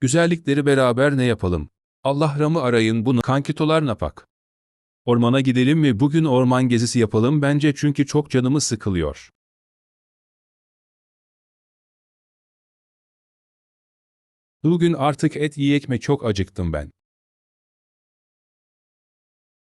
Güzellikleri beraber ne yapalım? Allah Ram'ı arayın bunu kankitolar napak. Ormana gidelim mi bugün orman gezisi yapalım bence çünkü çok canımız sıkılıyor. Bugün artık et yiyek mi çok acıktım ben.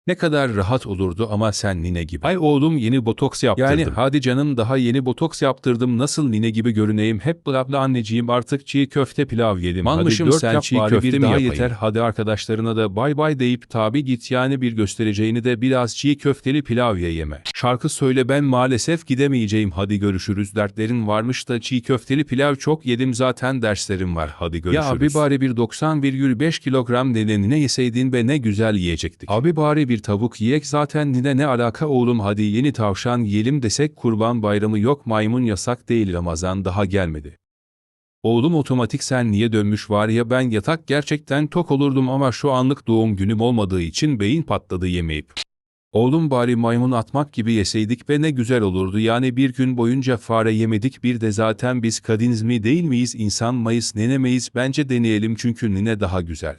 Ne kadar rahat olurdu ama sen nine gibi. Ay oğlum yeni botoks yaptırdım. Yani hadi canım daha yeni botoks yaptırdım nasıl nine gibi görüneyim hep bla bla anneciğim artık çiğ köfte pilav yedim. Manmışım, hadi sen çiğ köfte bir mi daha yapayım? yeter hadi arkadaşlarına da bay bay deyip tabi git yani bir göstereceğini de biraz çiğ köfteli pilav ye yeme. Şarkı söyle ben maalesef gidemeyeceğim hadi görüşürüz dertlerin varmış da çiğ köfteli pilav çok yedim zaten derslerim var hadi görüşürüz. Ya abi bari bir 90,5 kilogram ne yeseydin be ne güzel yiyecektik. Abi bari bir tavuk yiyek zaten nine ne alaka oğlum hadi yeni tavşan yiyelim desek kurban bayramı yok maymun yasak değil Ramazan daha gelmedi. Oğlum otomatik sen niye dönmüş var ya ben yatak gerçekten tok olurdum ama şu anlık doğum günüm olmadığı için beyin patladı yemeyip. Oğlum bari maymun atmak gibi yeseydik ve ne güzel olurdu yani bir gün boyunca fare yemedik bir de zaten biz kadiniz mi değil miyiz insan mayıs nenemeyiz bence deneyelim çünkü nine daha güzel.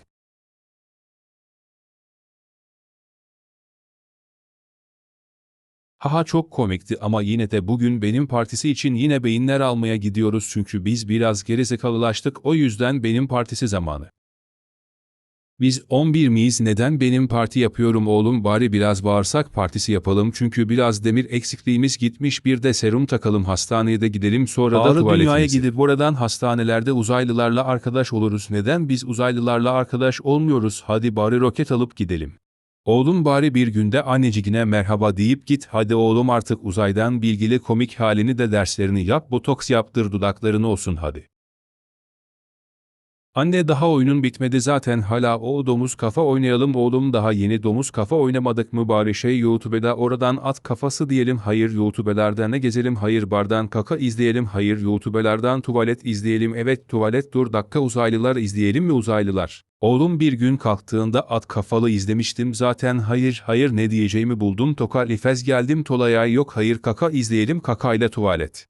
Haha çok komikti ama yine de bugün benim partisi için yine beyinler almaya gidiyoruz çünkü biz biraz gerizekalılaştık o yüzden benim partisi zamanı. Biz 11 miyiz neden benim parti yapıyorum oğlum bari biraz bağırsak partisi yapalım çünkü biraz demir eksikliğimiz gitmiş bir de serum takalım hastaneye de gidelim sonra da Ağrı tuvaletimize. dünyaya gidip oradan hastanelerde uzaylılarla arkadaş oluruz neden biz uzaylılarla arkadaş olmuyoruz hadi bari roket alıp gidelim. Oğlum bari bir günde annecigine merhaba deyip git hadi oğlum artık uzaydan bilgili komik halini de derslerini yap botoks yaptır dudaklarını olsun hadi. Anne daha oyunun bitmedi zaten hala o domuz kafa oynayalım oğlum daha yeni domuz kafa oynamadık mı bari şey YouTube'da oradan at kafası diyelim hayır YouTube'larda ne gezelim hayır bardan kaka izleyelim hayır YouTube'lardan tuvalet izleyelim evet tuvalet dur dakika uzaylılar izleyelim mi uzaylılar. Oğlum bir gün kalktığında at kafalı izlemiştim zaten hayır hayır ne diyeceğimi buldum tokal ifez geldim tolaya yok hayır kaka izleyelim kakayla tuvalet.